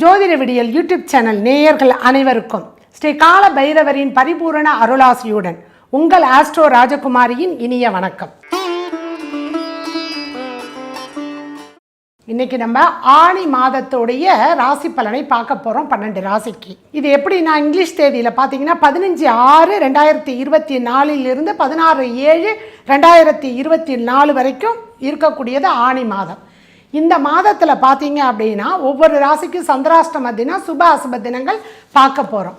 ஜோதிட விடியல் YouTube channel நேயர்கள் அனைவருக்கும் ஸ்ரீ கால பைரவரின் பரிபூரண அருளாசியுடன் உங்கள் ஆஸ்ட்ரோ ராஜகுமாரியின் இனிய வணக்கம். இன்னைக்கு நம்ம ஆணி மாதத்துடைய ராசி பலனை பார்க்க போகிறோம் பன்னெண்டு ராசிக்கு. இது எப்படி நான் இங்கிலீஷ் தேதியில் பார்த்தீங்கன்னா பதினஞ்சு ஆறு ரெண்டாயிரத்தி இருபத்தி நாலிலிருந்து பதினாறு ஏழு ரெண்டாயிரத்தி இருபத்தி நாலு வரைக்கும் இருக்கக்கூடியது ஆணி மாதம். இந்த மாதத்தில் பார்த்தீங்க அப்படின்னா ஒவ்வொரு ராசிக்கும் சந்திராஷ்டம தினம் சுப அசுப தினங்கள் பார்க்க போகிறோம்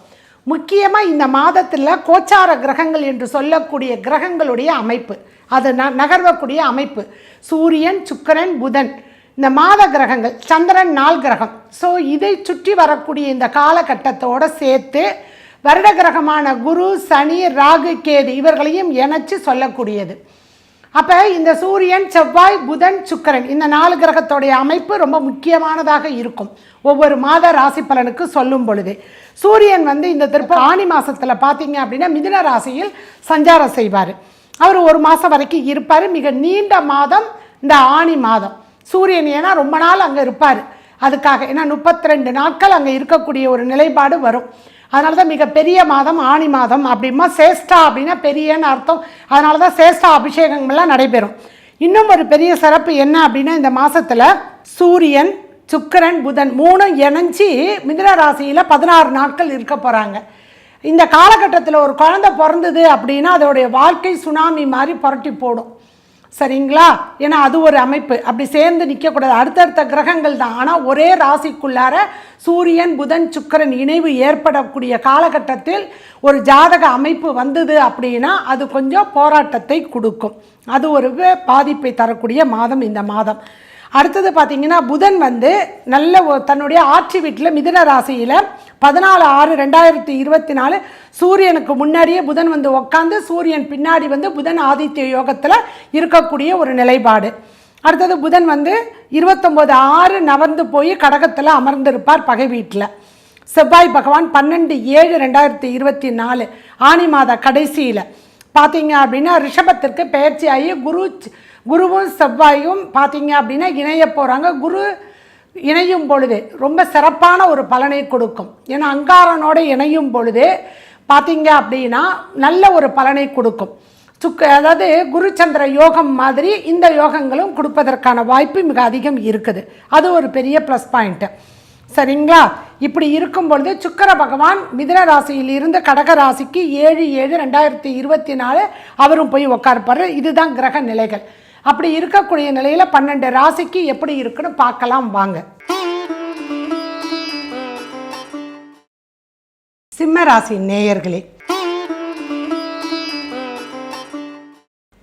முக்கியமாக இந்த மாதத்தில் கோச்சார கிரகங்கள் என்று சொல்லக்கூடிய கிரகங்களுடைய அமைப்பு. அது ந நகர்வக்கூடிய அமைப்பு. சூரியன் சுக்கிரன் புதன். இந்த மாத கிரகங்கள் சந்திரன் நாள் கிரகம். ஸோ இதை சுற்றி வரக்கூடிய இந்த காலகட்டத்தோடு சேர்த்து வருட கிரகமான குரு சனி ராகு கேது இவர்களையும் இணைச்சு சொல்லக்கூடியது. அப்போ இந்த சூரியன் செவ்வாய் புதன் சுக்கரன் இந்த நாலு கிரகத்தோடைய அமைப்பு ரொம்ப முக்கியமானதாக இருக்கும். ஒவ்வொரு மாத ராசி பலனுக்கு சொல்லும் பொழுது. சூரியன் வந்து இந்த திருப்ப ஆணி மாதத்தில் பார்த்தீங்க அப்படின்னா மிதுன ராசியில் சஞ்சாரம் செய்வார். அவர் ஒரு மாதம் வரைக்கும் இருப்பார். மிக நீண்ட மாதம் இந்த ஆணி மாதம். சூரியன் ஏன்னா ரொம்ப நாள் அங்கே இருப்பார். அதுக்காக ஏன்னா முப்பத்தி ரெண்டு நாட்கள் அங்கே இருக்கக்கூடிய ஒரு நிலைப்பாடு வரும். அதனால தான் மிகப்பெரிய மாதம் ஆணி மாதம் அப்படிமா சேஷ்டா அப்படின்னா பெரியன்னு அர்த்தம். அதனால தான் சேஷ்டா அபிஷேகங்கள்லாம் நடைபெறும். இன்னும் ஒரு பெரிய சிறப்பு என்ன அப்படின்னா இந்த மாதத்தில் சூரியன் சுக்கிரன் புதன் மூணும் இணைஞ்சி மிதுன ராசியில் பதினாறு நாட்கள் இருக்க போகிறாங்க இந்த காலகட்டத்தில் ஒரு குழந்தை பிறந்தது அப்படின்னா அதோடைய வாழ்க்கை சுனாமி மாதிரி புரட்டி போடும். சரிங்களா? ஏன்னா அது ஒரு அமைப்பு. அப்படி சேர்ந்து நிற்கக்கூடாது. அடுத்தடுத்த கிரகங்கள் தான். ஆனால் ஒரே ராசிக்குள்ளார சூரியன் புதன் சுக்கிரன் இணைவு ஏற்படக்கூடிய காலகட்டத்தில் ஒரு ஜாதக அமைப்பு வந்தது அப்படின்னா அது கொஞ்சம் போராட்டத்தை கொடுக்கும். அது ஒரு பாதிப்பை தரக்கூடிய மாதம் இந்த மாதம். அடுத்தது பார்த்தீங்கன்னா புதன் வந்து நல்ல தன்னுடைய ஆட்சி வீட்டில் மிதுன ராசியில் பதினாலு ஆறு ரெண்டாயிரத்தி இருபத்தி நாலு சூரியனுக்கு முன்னாடியே புதன் வந்து உட்காந்து சூரியன் பின்னாடி வந்து புதன் ஆதித்ய யோகத்தில் இருக்கக்கூடிய ஒரு நிலைப்பாடு. அடுத்தது புதன் வந்து இருபத்தொம்போது ஆறு நவர்ந்து போய் கடகத்தில் அமர்ந்திருப்பார் பகை வீட்டில். செவ்வாய் பகவான் பன்னெண்டு ஏழு ரெண்டாயிரத்தி இருபத்தி நாலு ஆனி மாத கடைசியில். பார்த்தீங்க அப்படின்னா ரிஷபத்திற்கு பெயர்ச்சி ஆகி குரு குருவும் செவ்வாயும் பார்த்தீங்க அப்படின்னா இணைய போகிறாங்க குரு இணையும் பொழுது ரொம்ப சிறப்பான ஒரு பலனை கொடுக்கும். ஏன்னா அங்காரனோடு இணையும் பொழுது பார்த்தீங்க அப்படின்னா நல்ல ஒரு பலனை கொடுக்கும். சுக்கு அதாவது குருச்சந்திர யோகம் மாதிரி இந்த யோகங்களும் கொடுப்பதற்கான வாய்ப்பு மிக அதிகம் இருக்குது. அது ஒரு பெரிய ப்ளஸ் பாயிண்ட்டு சரிங்களா? இப்படி இருக்கும் பொழுது சுக்கர பகவான் மிதுன ராசியில் இருந்து கடக ராசிக்கு ஏழு ஏழு ரெண்டாயிரத்தி இருபத்தி நாலு அவரும் போய் உட்காருப்பாரு இதுதான் கிரக நிலைகள். அப்படி இருக்கக்கூடிய நிலையில் பன்னெண்டு ராசிக்கு எப்படி இருக்குன்னு பார்க்கலாம் வாங்க. சிம்ம ராசி நேயர்களே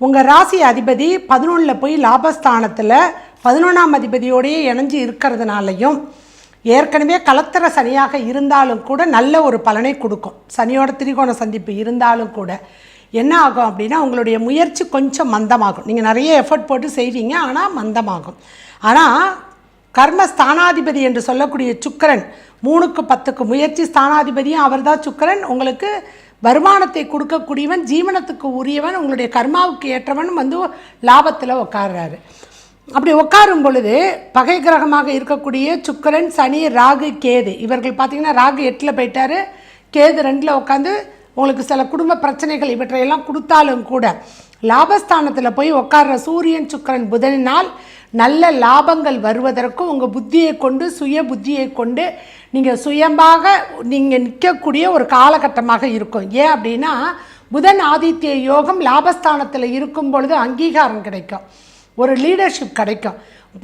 உங்கள் ராசி அதிபதி பதினொன்றில் போய் லாபஸ்தானத்தில் பதினொன்றாம் அதிபதியோடையே இணைஞ்சு இருக்கிறதுனாலையும் ஏற்கனவே கலத்தர சனியாக இருந்தாலும் கூட நல்ல ஒரு பலனை கொடுக்கும். சனியோட திரிகோண சந்திப்பு இருந்தாலும் கூட என்ன ஆகும் அப்படின்னா உங்களுடைய முயற்சி கொஞ்சம் மந்தமாகும். நீங்கள் நிறைய எஃபர்ட் போட்டு செய்வீங்க ஆனால் மந்தமாகும். ஆனால் கர்ம ஸ்தானாதிபதி என்று சொல்லக்கூடிய சுக்கிரன் மூணுக்கு பத்துக்கு முயற்சி ஸ்தானாதிபதியும் அவர்தான் சுக்கிரன். உங்களுக்கு வருமானத்தை கொடுக்கக்கூடியவன் ஜீவனத்துக்கு உரியவன் உங்களுடைய கர்மாவுக்கு ஏற்றவன் வந்து லாபத்தில் உட்கார்றாரு அப்படி உட்காரும் பொழுது பகை கிரகமாக இருக்கக்கூடிய சுக்கிரன் சனி ராகு கேது. இவர்கள் பார்த்தீங்கன்னா ராகு எட்டில் போயிட்டார். கேது ரெண்டில் உட்காந்து உங்களுக்கு சில குடும்ப பிரச்சனைகள் இவற்றையெல்லாம் கொடுத்தாலும் கூட லாபஸ்தானத்தில் போய் உட்கார்ற சூரியன் சுக்கிரன் புதனினால் நல்ல லாபங்கள் வருவதற்கும் உங்கள் புத்தியை கொண்டு சுய புத்தியை கொண்டு நீங்கள் சுயமாக நீங்கள் நிற்கக்கூடிய ஒரு காலகட்டமாக இருக்கும். ஏன் அப்படின்னா புதன் ஆதித்ய யோகம் லாபஸ்தானத்தில் இருக்கும் பொழுது அங்கீகாரம் கிடைக்கும். ஒரு லீடர்ஷிப் கிடைக்கும்.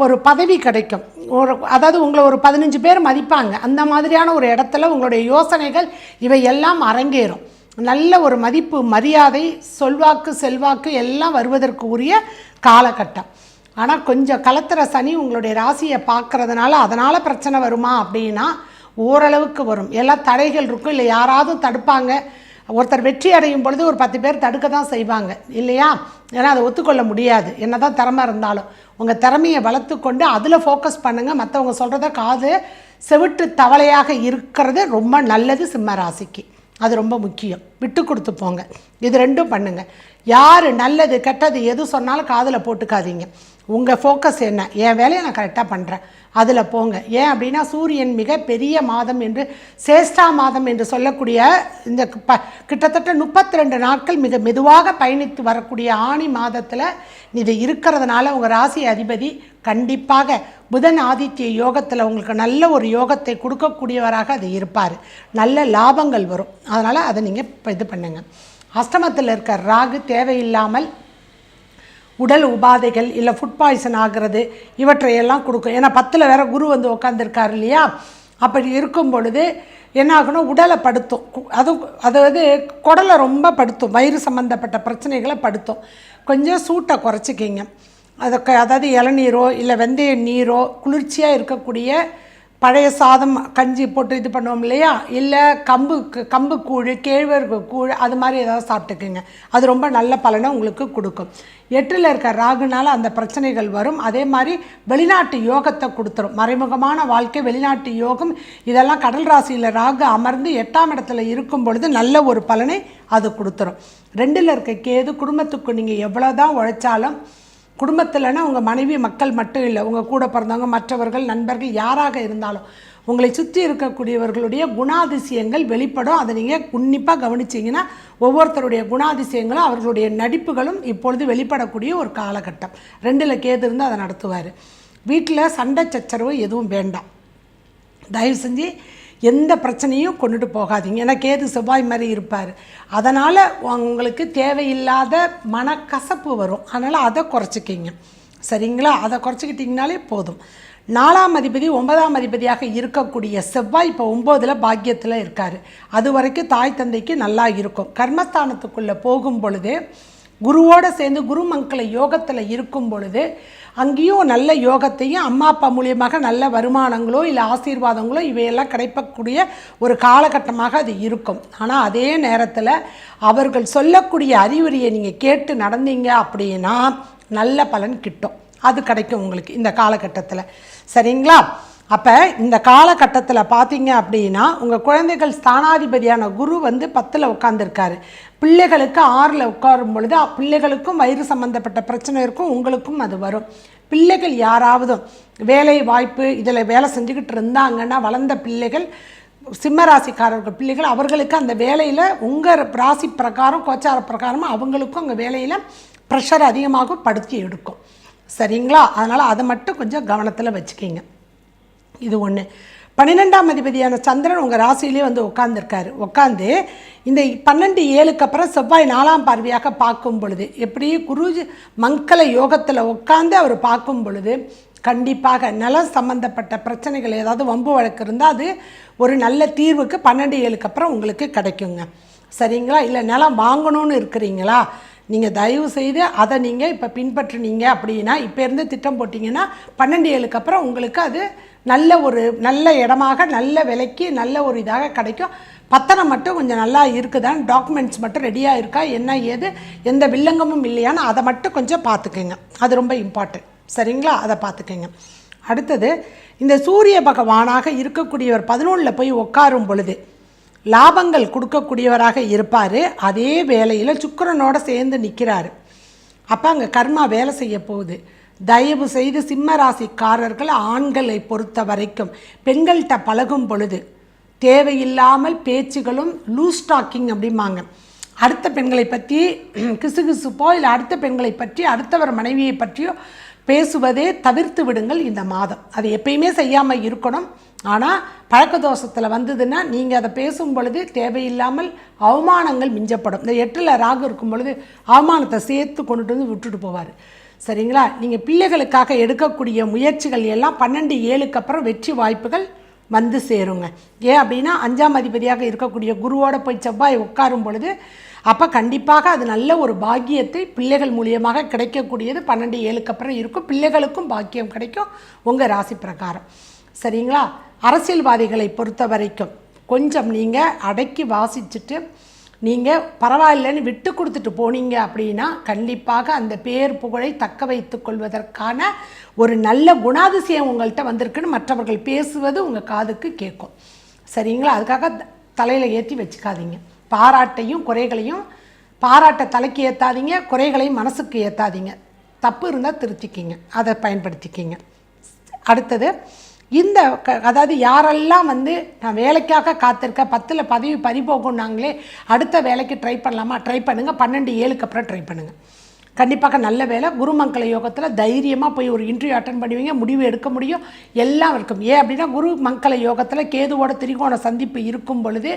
ஒரு பதவி கிடைக்கும். ஒரு அதாவது உங்களை ஒரு பதினஞ்சு பேர் மதிப்பாங்க. அந்த மாதிரியான ஒரு இடத்துல உங்களுடைய யோசனைகள் இவை எல்லாம் அரங்கேறும். நல்ல ஒரு மதிப்பு மரியாதை சொல்வாக்கு செல்வாக்கு எல்லாம் வருவதற்கு உரிய காலகட்டம். ஆனால் கொஞ்சம் கலத்துற சனி உங்களுடைய ராசியை பார்க்குறதுனால அதனால் பிரச்சனை வருமா அப்படின்னா ஓரளவுக்கு வரும். எல்லாம் தடைகள் இருக்கும். இல்லை யாராவது தடுப்பாங்க. ஒருத்தர் வெற்றி அடையும் பொழுது ஒரு பத்து பேர் தடுக்க தான் செய்வாங்க இல்லையா? ஏன்னா அதை ஒத்துக்கொள்ள முடியாது. என்ன தான் திறமை இருந்தாலும். உங்கள் திறமையை வளர்த்துக்கொண்டு அதில் ஃபோக்கஸ் பண்ணுங்கள் மற்றவங்க சொல்கிறத காது செவிட்டு தவளையாக இருக்கிறது ரொம்ப நல்லது சிம்ம ராசிக்கு. அது ரொம்ப முக்கியம். விட்டு கொடுத்து போங்க. இது ரெண்டும் பண்ணுங்க. யார் நல்லது கெட்டது எது சொன்னாலும் காதில் போட்டுக்காதீங்க. உங்கள் ஃபோக்கஸ் என்ன? என் வேலையை நான் கரெக்டாக பண்ணுறேன் அதில் போங்க. ஏன் அப்படின்னா சூரியன் மிக பெரிய மாதம் என்று சேஷ்டா மாதம் என்று சொல்லக்கூடிய இந்த ப கிட்டத்தட்ட முப்பத்தி ரெண்டு நாட்கள் மிக மெதுவாக பயணித்து வரக்கூடிய ஆணி மாதத்தில் இது இருக்கிறதுனால உங்கள் ராசி அதிபதி கண்டிப்பாக புதன் ஆதித்ய யோகத்தில் உங்களுக்கு நல்ல ஒரு யோகத்தை கொடுக்கக்கூடியவராக அது இருப்பார். நல்ல லாபங்கள் வரும். அதனால் அதை நீங்கள் இது பண்ணுங்கள் அஷ்டமத்தில் இருக்க ராகு தேவையில்லாமல் உடல் உபாதைகள் இல்லை ஃபுட் பாய்சன் ஆகிறது இவற்றையெல்லாம் கொடுக்கும். ஏன்னா பத்தில் வேற குரு வந்து உட்காந்துருக்காரு இல்லையா? அப்படி இருக்கும் பொழுது என்னாகணும் உடலை படுத்தும். அது அதாவது குடலை ரொம்ப படுத்தும். வயிறு சம்மந்தப்பட்ட பிரச்சனைகளை படுத்தும். கொஞ்சம் சூட்டை குறைச்சிக்கிங்க. அதை அதாவது இளநீரோ இல்லை வெந்தய நீரோ குளிர்ச்சியாக இருக்கக்கூடிய பழைய சாதம் கஞ்சி போட்டு இது பண்ணுவோம் இல்லையா? இல்லை கம்பு கம்பு கூழ் கேழ்வரகு கூழ் அது மாதிரி ஏதாவது சாப்பிட்டுக்குங்க. அது ரொம்ப நல்ல பலனை உங்களுக்கு கொடுக்கும். எட்டில் இருக்க ராகுனால் அந்த பிரச்சனைகள் வரும். அதே மாதிரி வெளிநாட்டு யோகத்தை கொடுத்துரும். மறைமுகமான வாழ்க்கை வெளிநாட்டு யோகம் இதெல்லாம் கடல் ராசியில் ராகு அமர்ந்து எட்டாம் இடத்துல இருக்கும் பொழுது நல்ல ஒரு பலனை அது கொடுத்துரும். ரெண்டில் இருக்க கேது குடும்பத்துக்கு நீங்கள் எவ்வளோ தான் உழைச்சாலும் குடும்பத்தில்னா உங்கள் மனைவி மக்கள் மட்டும் இல்லை உங்கள் கூட பிறந்தவங்க மற்றவர்கள் நண்பர்கள் யாராக இருந்தாலும் உங்களை சுற்றி இருக்கக்கூடியவர்களுடைய குணாதிசயங்கள் வெளிப்படும். அதை நீங்கள் உன்னிப்பாக கவனிச்சிங்கன்னா ஒவ்வொருத்தருடைய குணாதிசயங்களும் அவர்களுடைய நடிப்புகளும் இப்பொழுது வெளிப்படக்கூடிய ஒரு காலகட்டம். ரெண்டில் கேது இருந்து அதை நடத்துவார். வீட்டில் சண்டை சச்சரவு எதுவும் வேண்டாம். தயவு செஞ்சு எந்த பிரச்சனையும் கொண்டுட்டு போகாதீங்க. ஏன்னா கேது செவ்வாய் மாதிரி இருப்பார். அதனால் உங்களுக்கு தேவையில்லாத மனக்கசப்பு வரும். அதனால் அதை குறைச்சிக்கிங்க. சரிங்களா? அதை குறைச்சிக்கிட்டிங்கனாலே போதும். நாலாம் அதிபதி ஒன்பதாம் அதிபதியாக இருக்கக்கூடிய செவ்வாய் இப்போ ஒம்போதில் பாக்கியத்தில் இருக்கார். அது வரைக்கும் தாய் தந்தைக்கு நல்லா இருக்கும். கர்மஸ்தானத்துக்குள்ளே போகும் பொழுது குருவோடு சேர்ந்து குருமங்கள யோகத்தில் இருக்கும் பொழுது அங்கேயும் நல்ல யோகத்தையும் அம்மா அப்பா மூலியமாக நல்ல வருமானங்களோ இல்லை ஆசீர்வாதங்களோ இவையெல்லாம் கிடைக்கக்கூடிய ஒரு காலகட்டமாக அது இருக்கும். ஆனால் அதே நேரத்தில் அவர்கள் சொல்லக்கூடிய அறிவுரையை நீங்கள் கேட்டு நடந்தீங்க அப்படின்னா நல்ல பலன் கிட்டும். அது கிடைக்கும் உங்களுக்கு இந்த காலகட்டத்தில். சரிங்களா? அப்போ இந்த காலகட்டத்தில் பார்த்தீங்க அப்படின்னா உங்கள் குழந்தைகள் ஸ்தானாதிபதியான குரு வந்து பத்தில் உட்காந்துருக்காரு பிள்ளைகளுக்கு ஆறில் உட்காரும் பொழுது பிள்ளைகளுக்கும் வயிறு சம்மந்தப்பட்ட பிரச்சனை இருக்கும் உங்களுக்கும் அது வரும். பிள்ளைகள் யாராவது வேலை வாய்ப்பு இதில் வேலை செஞ்சுக்கிட்டு இருந்தாங்கன்னா வளர்ந்த பிள்ளைகள் சிம்ம ராசிக்காரர்கள் பிள்ளைகள் அவர்களுக்கு அந்த வேலையில் உங்கள் ராசி பிரகாரம் கோச்சார பிரகாரம் அவங்களுக்கும் அங்கே வேலையில் ப்ரெஷர் அதிகமாக படுத்தி எடுக்கும். சரிங்களா? அதனால் அதை மட்டும் கொஞ்சம் கவனத்தில் வச்சுக்கிங்க. இது ஒன்று பன்னிரெண்டாம் அதிபதியான சந்திரன் உங்கள் ராசியிலே வந்து உட்காந்துருக்காரு உட்காந்து இந்த பன்னெண்டு ஏழுக்கு அப்புறம் செவ்வாய் நாலாம் பார்வையாக பார்க்கும் பொழுது எப்படி குரு மங்கள யோகத்தில் உட்காந்து அவர் பார்க்கும் பொழுது கண்டிப்பாக நிலம் சம்பந்தப்பட்ட பிரச்சனைகள் ஏதாவது வம்பு வழக்கு இருந்தால் அது ஒரு நல்ல தீர்வுக்கு பன்னெண்டு ஏழுக்கு அப்புறம் உங்களுக்கு கிடைக்குங்க. சரிங்களா? இல்லை நிலம் வாங்கணும்னு இருக்கிறீங்களா? நீங்கள் தயவு செய்து அதை நீங்கள் இப்போ பின்பற்றினீங்க அப்படின்னா இப்போ இருந்து திட்டம் போட்டிங்கன்னா பன்னெண்டு ஏழுக்கு அப்புறம் உங்களுக்கு அது நல்ல ஒரு நல்ல இடமாக நல்ல விலைக்கு நல்ல ஒரு இதாக கிடைக்கும். பத்திரம் மட்டும் கொஞ்சம் நல்லா இருக்குதான் டாக்குமெண்ட்ஸ் மட்டும் ரெடியாக இருக்கா என்ன ஏது எந்த வில்லங்கமும் இல்லையான்னு அதை மட்டும் கொஞ்சம் பார்த்துக்குங்க. அது ரொம்ப இம்பார்ட்டன்ட் சரிங்களா? அதை பார்த்துக்குங்க. அடுத்தது இந்த சூரிய பகவானாக இருக்கக்கூடியவர் பதினொன்றில் போய் உட்காரும் பொழுது லாபங்கள் கொடுக்கக்கூடியவராக இருப்பார். அதே வேலையில் சுக்கரனோட சேர்ந்து நிற்கிறாரு அப்போ அங்கே கர்மா வேலை செய்ய போகுது. தயவு செய்து சிம்ம ராசிக்காரர்கள் ஆண்களை பொறுத்த வரைக்கும் பெண்கள்கிட்ட பழகும் பொழுது தேவையில்லாமல் பேச்சுகளும் லூஸ் டாக்கிங் அப்படிம்பாங்க. அடுத்த பெண்களை பற்றி கிசுகிசுப்போ இல்லை அடுத்த பெண்களை பற்றி அடுத்தவர் மனைவியை பற்றியோ பேசுவதே தவிர்த்து விடுங்கள் இந்த மாதம். அது எப்பயுமே செய்யாமல் இருக்கணும். ஆனால் பழக்க தோஷத்தில் வந்ததுன்னா நீங்கள் அதை பேசும் பொழுது தேவையில்லாமல் அவமானங்கள் மிஞ்சப்படும். இந்த எட்டில் ராகு இருக்கும் பொழுது அவமானத்தை சேர்த்து கொண்டுட்டு வந்து விட்டுட்டு போவார். சரிங்களா? நீங்கள் பிள்ளைகளுக்காக எடுக்கக்கூடிய முயற்சிகள் எல்லாம் பன்னெண்டு ஏழுக்கு அப்புறம் வெற்றி வாய்ப்புகள் வந்து சேருங்க. ஏன் அப்படின்னா அஞ்சாம் அதிபதியாக இருக்கக்கூடிய குருவோட போய் செவ்வாய் உட்காரும் பொழுது அப்போ கண்டிப்பாக அது நல்ல ஒரு பாக்கியத்தை பிள்ளைகள் மூலியமாக கிடைக்கக்கூடியது. பன்னெண்டு ஏழுக்கு அப்புறம் இருக்கும். பிள்ளைகளுக்கும் பாக்கியம் கிடைக்கும் உங்கள் ராசி பிரகாரம். சரிங்களா? அரசியல்வாதிகளை பொறுத்த வரைக்கும் கொஞ்சம் நீங்கள் அடக்கி வாசிச்சுட்டு நீங்கள் பரவாயில்லைன்னு விட்டு கொடுத்துட்டு போனீங்க அப்படின்னா கண்டிப்பாக அந்த பேர் புகழை தக்க வைத்து கொள்வதற்கான ஒரு நல்ல குணாதிசயம் உங்கள்கிட்ட வந்திருக்குன்னு மற்றவர்கள் பேசுவது உங்கள் காதுக்கு கேட்கும். சரிங்களா? அதுக்காக தலையில் ஏற்றி வச்சுக்காதீங்க. பாராட்டையும் குறைகளையும் பாராட்டை தலைக்கு ஏற்றாதீங்க குறைகளையும் மனசுக்கு ஏற்றாதீங்க தப்பு இருந்தால் திருத்திக்கிங்க. அதை பயன்படுத்திக்கிங்க. அடுத்தது இந்த க அதாவது யாரெல்லாம் வந்து நான் வேலைக்காக காத்திருக்க பத்தில் பதவி பறி போகும்னாங்களே அடுத்த வேலைக்கு ட்ரை பண்ணலாமா? ட்ரை பண்ணுங்கள் பன்னெண்டு ஏழுக்கு அப்புறம் ட்ரை பண்ணுங்கள் கண்டிப்பாக நல்ல வேலை குருமங்கள யோகத்தில் தைரியமாக போய் ஒரு இன்டர்வியூ அட்டன் பண்ணுவீங்க முடிவு எடுக்க முடியும் எல்லாம் இருக்கும் ஏன் அப்படின்னா குரு மங்கள யோகத்தில் கேதுவோட திரிகோண சந்திப்பு இருக்கும் பொழுது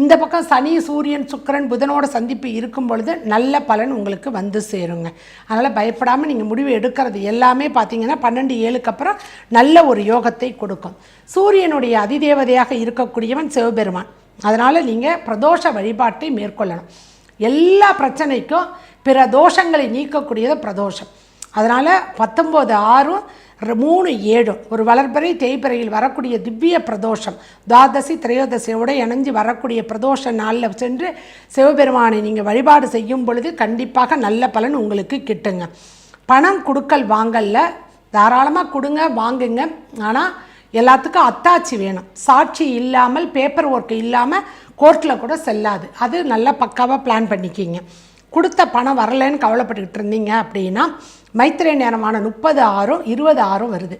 இந்த பக்கம் சனி சூரியன் சுக்கிரன் புதனோட சந்திப்பு இருக்கும் பொழுது நல்ல பலன் உங்களுக்கு வந்து சேருங்க. அதனால் பயப்படாமல் நீங்கள் முடிவு எடுக்கிறது எல்லாமே பார்த்தீங்கன்னா பன்னெண்டு ஏழுக்கு அப்புறம் நல்ல ஒரு யோகத்தை கொடுக்கும். சூரியனுடைய அதிதேவதையாக இருக்கக்கூடியவன் சிவபெருமான். அதனால் நீங்கள் பிரதோஷ வழிபாட்டை மேற்கொள்ளணும். எல்லா பிரச்சனைக்கும் பிற தோஷங்களை நீக்கக்கூடியது பிரதோஷம். அதனால் பத்தொம்போது ஆறும் மூணு ஏழும் ஒரு வளர்பிறை தேய்பிறையில் வரக்கூடிய திவ்ய பிரதோஷம். துவாதசி திரையோதசியோடு இணைஞ்சு வரக்கூடிய பிரதோஷ நாளில் சென்று சிவபெருமானை நீங்கள் வழிபாடு செய்யும் பொழுது கண்டிப்பாக நல்ல பலன் உங்களுக்கு கிட்டுங்க. பணம் கொடுக்கல் வாங்கல்ல. தாராளமாக கொடுங்க வாங்குங்க. ஆனால் எல்லாத்துக்கும் அத்தாட்சி வேணும். சாட்சி இல்லாமல் பேப்பர் ஒர்க் இல்லாமல் கோர்ட்டில் கூட செல்லாது. அது நல்லா பக்காவாக பிளான் பண்ணிக்கிங்க. கொடுத்த பணம் வரலைன்னு கவலைப்பட்டுக்கிட்டு இருந்தீங்க அப்படின்னா மைத்திரை நேரமான முப்பது ஆறும் இருபது ஆறும் வருது.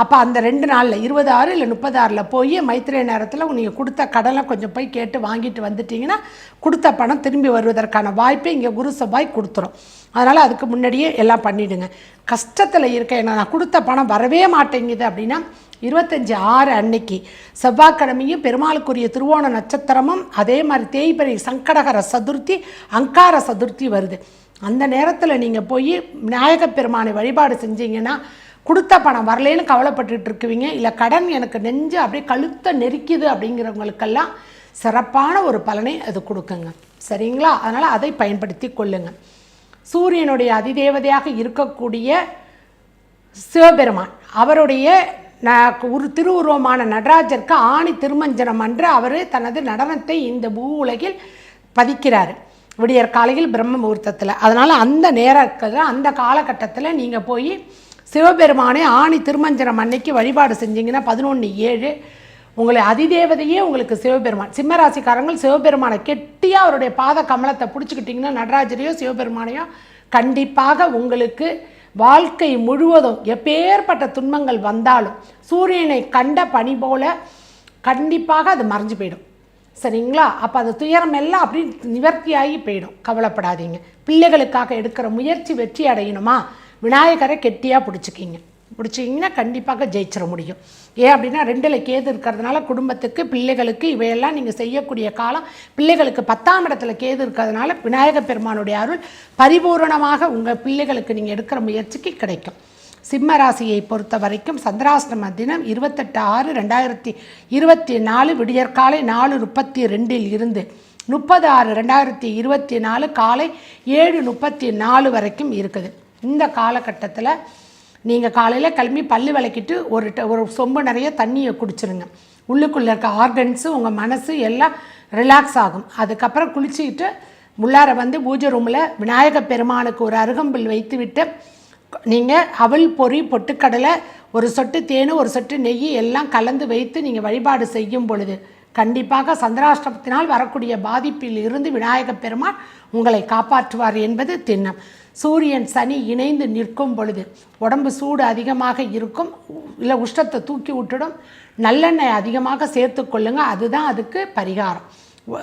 அப்போ அந்த ரெண்டு நாளில் இருபது ஆறு இல்லை முப்பது ஆறில் போய் மைத்திரை நேரத்தில் நீங்கள் கொடுத்த கடனை கொஞ்சம் போய் கேட்டு வாங்கிட்டு வந்துட்டிங்கன்னா கொடுத்த பணம் திரும்பி வருவதற்கான வாய்ப்பை இங்கே குரு செவ்வாய் கொடுத்துரும். அதனால் அதுக்கு முன்னாடியே எல்லாம் பண்ணிவிடுங்க கஷ்டத்தில் இருக்க என்ன நான் கொடுத்த பணம் வரவே மாட்டேங்குது அப்படின்னா இருபத்தஞ்சி ஆறு அன்னைக்கு செவ்வாய்க்கிழமையும் பெருமாளுக்குரிய திருவோண நட்சத்திரமும் அதே மாதிரி தேய்பிரை சங்கடகர சதுர்த்தி அங்கார சதுர்த்தி வருது. அந்த நேரத்தில் நீங்கள் போய் விநாயகப் பெருமானை வழிபாடு செஞ்சீங்கன்னா கொடுத்த பணம் வரலேன்னு கவலைப்பட்டுட்டு இருக்குவீங்க இல்லை கடன் எனக்கு நெஞ்சு அப்படியே கழுத்தை நெரிக்குது அப்படிங்கிறவங்களுக்கெல்லாம் சிறப்பான ஒரு பலனை அது கொடுக்குங்க. சரிங்களா? அதனால் அதை பயன்படுத்தி கொள்ளுங்க. சூரியனுடைய அதிதேவதையாக இருக்கக்கூடிய சிவபெருமான் அவருடைய ஒரு திருவுருவமான நடராஜருக்கு ஆணி திருமஞ்சனம் அன்று அவர் தனது நடனத்தை இந்த பூ உலகில் பதிக்கிறார். விடியற் காலையில் பிரம்ம முகூர்த்தத்தில். அதனால் அந்த நேரத்தில் அந்த காலகட்டத்தில் நீங்கள் போய் சிவபெருமானை ஆணி திருமஞ்சனம் அன்னைக்கு வழிபாடு செஞ்சீங்கன்னா பதினொன்று ஏழு உங்களை அதிதேவதையே உங்களுக்கு சிவபெருமான் சிம்மராசிக்காரங்கள் சிவபெருமானை கெட்டியாக அவருடைய பாத கமலத்தை பிடிச்சிக்கிட்டிங்கன்னா நடராஜரையோ சிவபெருமானையோ கண்டிப்பாக உங்களுக்கு வாழ்க்கை முழுவதும் எப்பேற்பட்ட துன்பங்கள் வந்தாலும் சூரியனை கண்ட பனி போல கண்டிப்பாக அது மறைஞ்சு போயிடும். சரிங்களா? அப்போ அது துயரம் எல்லாம் அப்படி நிவர்த்தியாகி போயிடும். கவலைப்படாதீங்க. பிள்ளைகளுக்காக எடுக்கிற முயற்சி வெற்றி அடையணுமா? விநாயகரை கெட்டியாக பிடிச்சிக்கிங்க. பிடிச்சிங்கன்னா கண்டிப்பாக ஜெயிச்சிட முடியும். ஏன் அப்படின்னா ரெண்டில் கேது இருக்கிறதுனால குடும்பத்துக்கு பிள்ளைகளுக்கு இவையெல்லாம் நீங்கள் செய்யக்கூடிய காலம் பிள்ளைகளுக்கு பத்தாம் இடத்துல கேது இருக்கிறதுனால விநாயகப் பெருமானுடைய அருள் பரிபூரணமாக உங்கள் பிள்ளைகளுக்கு நீங்கள் எடுக்கிற முயற்சிக்கு கிடைக்கும். சிம்ம ராசியை பொறுத்த வரைக்கும் சந்திராஷ்டம தினம் இருபத்தெட்டு ஆறு ரெண்டாயிரத்தி இருபத்தி நாலு விடியற்காலை நாலு முப்பத்தி ரெண்டில் இருந்து முப்பது ஆறு ரெண்டாயிரத்தி இருபத்தி நாலு காலை ஏழு முப்பத்தி நாலு வரைக்கும் இருக்குது. இந்த காலகட்டத்தில் நீங்கள் காலையில் கிளம்பி பல்லு விளக்கிட்டு ஒரு ட- ஒரு சொம்பு நிறைய தண்ணியை குடிச்சிருங்க. உள்ளுக்குள்ளே இருக்க ஆர்கன்ஸு உங்கள் மனசு எல்லாம் ரிலாக்ஸ் ஆகும். அதுக்கப்புறம் குளிச்சுக்கிட்டு உள்ளார வந்து பூஜை ரூமில் விநாயக பெருமானுக்கு ஒரு அருகம்பில் வைத்துவிட்டு நீங்கள் அவல் பொறி பொட்டுக்கடலை ஒரு சொட்டு தேன் ஒரு சொட்டு நெய் எல்லாம் கலந்து வைத்து நீங்கள் வழிபாடு செய்யும் பொழுது கண்டிப்பாக சந்திராஷ்டமத்தினால் வரக்கூடிய பாதிப்பில் இருந்து விநாயகப் பெருமான் உங்களை காப்பாற்றுவார் என்பது திண்ணம். சூரியன் சனி இணைந்து நிற்கும் பொழுது உடம்பு சூடு அதிகமாக இருக்கும். இல்லை உஷ்டத்தை தூக்கி விட்டுடும். நல்லெண்ணெய் அதிகமாக சேர்த்து கொள்ளுங்கள் அதுதான் அதுக்கு பரிகாரம்.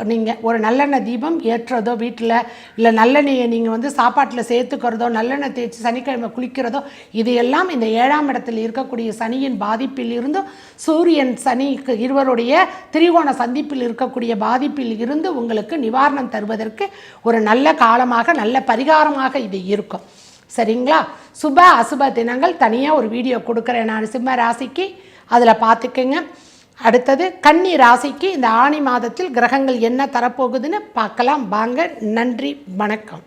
நீங்கள் ஒரு நல்லெண்ணெய் தீபம் ஏற்றுறதோ வீட்டில் இல்லை நல்லெண்ணெயை நீங்கள் வந்து சாப்பாட்டில் சேர்த்துக்கிறதோ நல்லெண்ணெய் தேய்ச்சி சனிக்கிழமை குளிக்கிறதோ இது எல்லாம் இந்த ஏழாம் இடத்தில் இருக்கக்கூடிய சனியின் பாதிப்பில் இருந்தும் சூரியன் சனிக்கு இருவருடைய திரிகோண சந்திப்பில் இருக்கக்கூடிய பாதிப்பில் இருந்து உங்களுக்கு நிவாரணம் தருவதற்கு ஒரு நல்ல காலமாக நல்ல பரிகாரமாக இது இருக்கும். சரிங்களா? சுப அசுப தினங்கள் தனியாக ஒரு வீடியோ கொடுக்குறேன் நான். சிம்ம ராசிக்கு அதில் பார்த்துக்குங்க. அடுத்தது கன்னி ராசிக்கு இந்த ஆணி மாதத்தில் கிரகங்கள் என்ன தரப்போகுதுன்னு பார்க்கலாம். வாங்க நன்றி வணக்கம்.